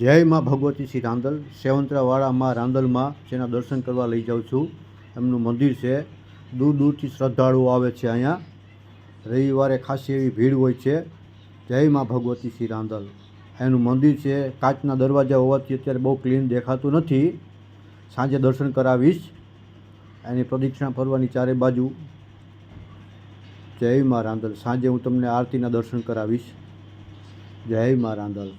જય માં ભગવતી શ્રી રાંદલ. સેવંતરાવાળા માં રાંદલમાં જેના દર્શન કરવા લઈ જાઉં છું. એમનું મંદિર છે. દૂર દૂરથી શ્રદ્ધાળુઓ આવે છે અહીંયા. રવિવારે ખાસી એવી ભીડ હોય છે. જય માં ભગવતી શ્રી રાંદલ. એનું મંદિર છે. કાચના દરવાજા હોવાથી અત્યારે બહુ ક્લીન દેખાતું નથી. સાંજે દર્શન કરાવીશ. એની પ્રદક્ષિણા ફરવાની ચારે બાજુ. જય માં રાંદલ. સાંજે હું તમને આરતીના દર્શન કરાવીશ. જય માં રાંદલ.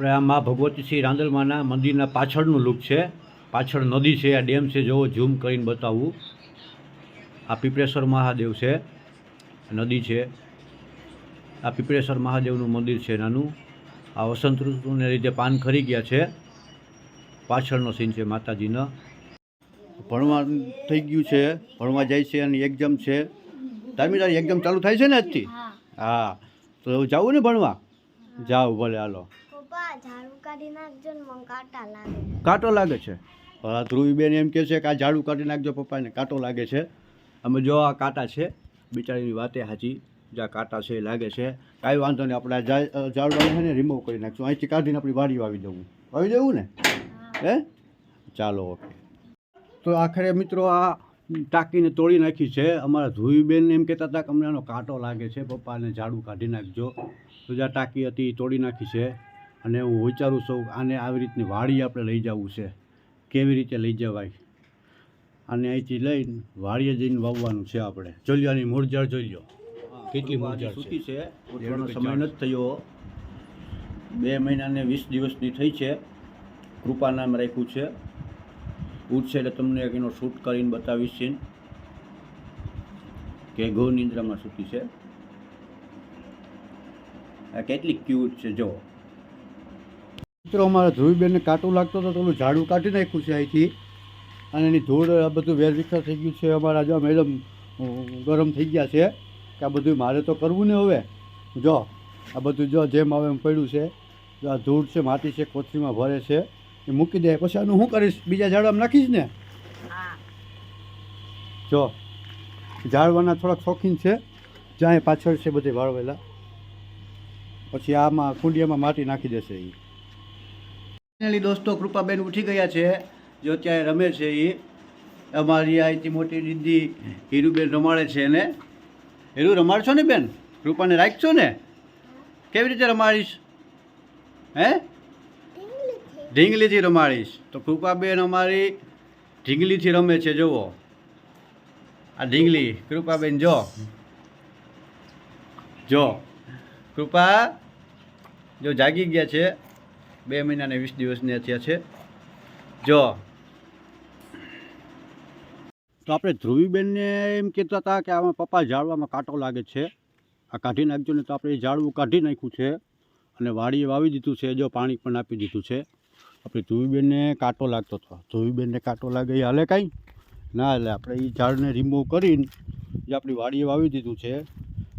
મા ભગવતી શ્રી રાંદલમાના મંદિરના પાછળનું લુક છે. પાછળ નદી છે આ ડેમ છે જોવો ઝૂમ કરીને બતાવું. આ પીપળેશ્વર મહાદેવ છે નદી છે. આ પીપળેશ્વર મહાદેવનું મંદિર છે નાનું. આ વસંત ઋતુને લીધે પાન ખરી ગયા છે. પાછળનો સીન છે માતાજીનો. ભણવા થઈ ગયું છે ભણવા જાય છે અને એક્ઝામ છે. તારી તારી એક્ઝામ ચાલુ થાય છે ને આજથી? હા. તો જવું ને ભણવા. જાઓ ભલે હાલો. પપ્પા ઝાડુ કાઢી નાખજો ને મને કાંટા લાગે કાંટો લાગે છે? હા ધ્રુવીબેન એમ કહે છે કે આ ઝાડુ કાઢી નાખજો પપ્પાને. કાંટો લાગે છે. અમે જો આ કાંટા છે. બિચારીની વાતે હાજી જ્યાં કાંટા છે એ લાગે છે. કાંઈ વાંધો નહીં આપણે આ ઝાડવાને છે ને રિમૂવ કરી નાખશું. અહીંથી કાઢીને આપણી વાડી વાવી દઉં વાવી દેવું ને? હે. ચાલો ઓકે. તો આખરે મિત્રો આ ટાંકીને તોડી નાખી છે. અમારા ધ્રુવીબેન એમ કહેતા હતા કે અમને આનો કાંટો લાગે છે. પપ્પાને ઝાડુ કાઢી નાખજો. તો જ્યાં ટાંકી હતી એ તોડી નાખી છે. અને હું વિચારું છું આને આવી રીતની વાડી આપણે લઈ જવું છે. કેવી રીતે લઈ જવાય? અને અહીંથી લઈને વાડીએ જઈને વાવવાનું છે આપણે. જોઈ લો આની મૂળઝાડ જોઈ લો. કેટલી મૂળઝાડ સૂકી છે? એનો સમય નથી થયો. બે મહિનાને વીસ દિવસની થઈ છે. કૃપા નામ રાખ્યું છે. ઉઠશે એટલે તમને એક એનો શૂટ કરીને બતાવીશ સીન. કે ગૌ નિંદ્રામાં સૂતી છે. આ કેટલી ક્યુટ છે જો મિત્રો અમારા ધ્રુવીબેનને કાંટું લાગતો હતો તો ઓલું ઝાડું કાઢી નાખ્યું છે અહીંથી. અને એની ધૂળ આ બધું વેરવિખર થઈ ગયું છે. અમારા જો મેડમ ગરમ થઈ ગયા છે કે આ બધું મારે તો કરવું ને હવે? જો આ બધું જો જેમ આવે એમ પડ્યું છે. જો આ ધૂળ છે માટી છે કોથળીમાં ભરે છે એ મૂકી દે. પછી આનું શું કરીશ? બીજા ઝાડવામાં નાખીશ ને? જો ઝાડવાના થોડાક શોખીન છે. જ્યાં પાછળ છે બધે વાળવેલા. પછી આમાં કુંડિયામાં માટી નાખી દેશે એ ફાઇનલી દોસ્તો કૃપાબેન ઉઠી ગયા છે. જો ત્યાં રમે છે એ અમારી અહીંથી મોટી દીદી હીરુબેન રમાડે છે એને. હીરુ, રમાડશો ને બેન? કૃપાને રાખશો ને? કેવી રીતે રમાડીશ? હે? ઢીંગલીથી રમાડીશ. તો કૃપાબેન અમારી ઢીંગલીથી રમે છે, જુઓ. આ ઢીંગલી, કૃપાબેન, જો. જો. કૃપા, જો જાગી ગયા છે. બે મહિનાને વીસ દિવસને થયા છે. જો. તો આપણે ધ્રુવીબેનને એમ કહેતા હતા કે આમાં પપ્પા ઝાડવામાં કાંટો લાગે છે. આ કાઢી નાખજો ને તો આપણે એ ઝાડવું કાઢી નાખ્યું છે. અને વાડીએ વાવી દીધું છે, જો પાણી પણ આપી દીધું છે. આપણે ધ્રુવીબેનને કાંટો લાગતો હતો. ધ્રુવીબેનને કાંટો લાગે હાલે કાંઈ? ના એટલે આપણે એ ઝાડને રિમૂવ કરીને જે આપણી વાડીએ વાવી દીધું છે.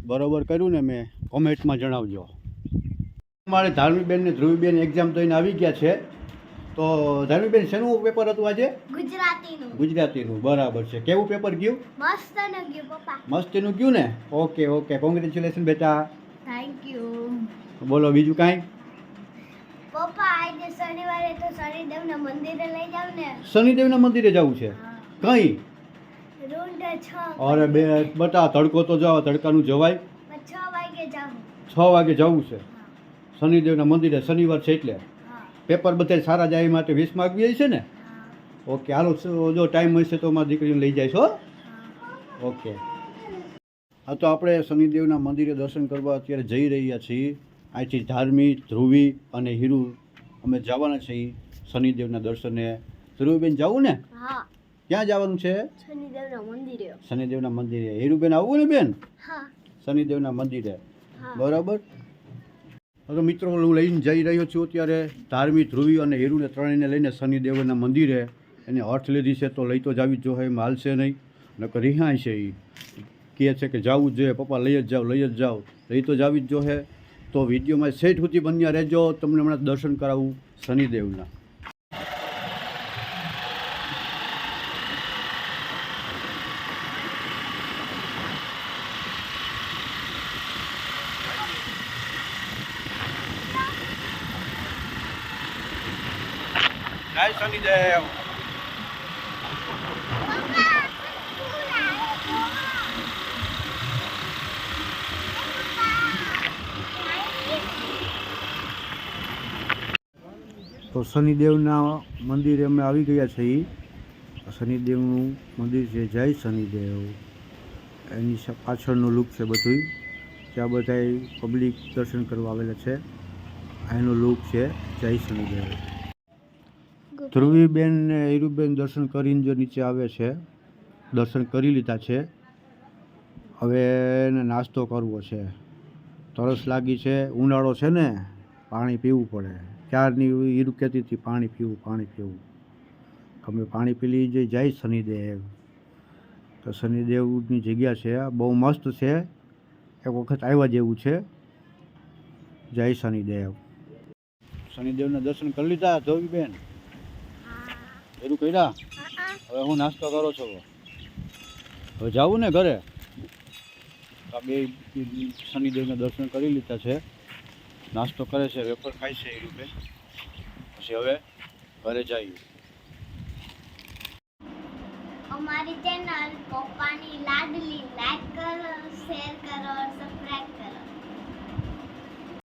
બરોબર કર્યું ને મેં. કોમેન્ટમાં જણાવજો. અમારે ધાર્મિકબેન ને ધ્રુવીબેન એક્ઝામ દઈને આવી ગયા છે. તો ધાર્મિકબેન શેનું પેપર હતું આજે? ગુજરાતીનું. ગુજરાતીનું બરાબર છે. કેવું પેપર ગયું? મસ્તનું ગયું પપ્પા. મસ્તનું ગયું ને? Okay okay. કોંગ્રેચ્યુલેશન બેટા. થેન્ક યુ બોલો બીજું કાંઈ? પપ્પા આજે શનિવારે તો શનિદેવના મંદિરે લઈ જાવ ને. શનિદેવના મંદિરે જવું છે? કઈ? અરે બે બટા તડકો તો જાવ તડકાનું જવાય. છ વાગે જવું છે. શનિદેવના મંદિરે શનિવાર છે એટલે. પેપર બધા સારા જાય માટે વીસ માર્ક બી છે ને? ઓકે હાલો જો ટાઈમ મળશે તો મારી દીકરીને લઈ જાય છો ઓકે. હા તો આપણે શનિદેવના મંદિરે દર્શન કરવા અત્યારે જઈ રહ્યા છીએ. અહીંથી ધાર્મી ધ્રુવી અને હીરુ અમે જવાના છીએ શનિદેવના દર્શને. ધ્રુવીબેન જવું ને? ક્યાં જવાનું છે? શનિદેવના મંદિરે. શનિદેવના મંદિરે. હીરુબેન આવવું ને બેન? શનિદેવના મંદિરે. બરાબર? હવે મિત્રો, હું લઈને જઈ રહ્યો છું અત્યારે ધાર્મિક ધ્રુવી અને હેરુને ત્રણેયને લઈને શનિદેવના મંદિરે. એને અર્થ લીધી છે તો લઈ તો જાવી જ જોઈએ એમ હાલશે નહીં. નકર રિહાય છે એ કહે છે કે જવું જ જોઈએ, પપ્પા લઈ જ જાઓ, લઈ જ જાઓ. લઈ તો જાવી જ જોઈએ તો વિડીયોમાં સેઠ સુધી બન્યા રહેજો. તમને હમણાં દર્શન કરાવું શનિદેવના. જય તો શનિદેવના મંદિરે અમે આવી ગયા છીએ. શનિદેવનું મંદિર છે જય શનિદેવ. એની પાછળનું લુક છે બધું ત્યાં બધાય પબ્લિક દર્શન કરવા આવેલા છે. એનો લુક છે જય શનિદેવ. ધ્રુવીબેન ને હીરુબેન દર્શન કરીને જો નીચે આવે છે, દર્શન કરી લીધા છે. હવે એને નાસ્તો કરવો છે. તરસ લાગી છે, ઉનાળો છે ને, પાણી પીવું પડે. ક્યારની હીરુ કહેતી હતી, પાણી પીવું પાણી પીવું. અમે પાણી પી લઈએ, જાય શનિદેવ. તો શનિદેવની જગ્યા છે બહુ મસ્ત છે. એક વખત આવ્યા જેવું છે. જય શનિદેવ. શનિદેવના દર્શન કરી લીધા ધોબીબેન એવું કર્યા? હવે હું નાસ્તો કરો છો? હવે જાવું ને ઘરે? આ બે શનિદેવના દર્શન કરી લીધા છે. નાસ્તો કરે છે, વેફર ખાય છે એ રૂપે. પછી હવે ઘરે જઈએ. અમારી ચેનલ પપ્પાની લાડલી. લાઈક કરો શેર કરો સબસ્ક્રાઇબ કરો.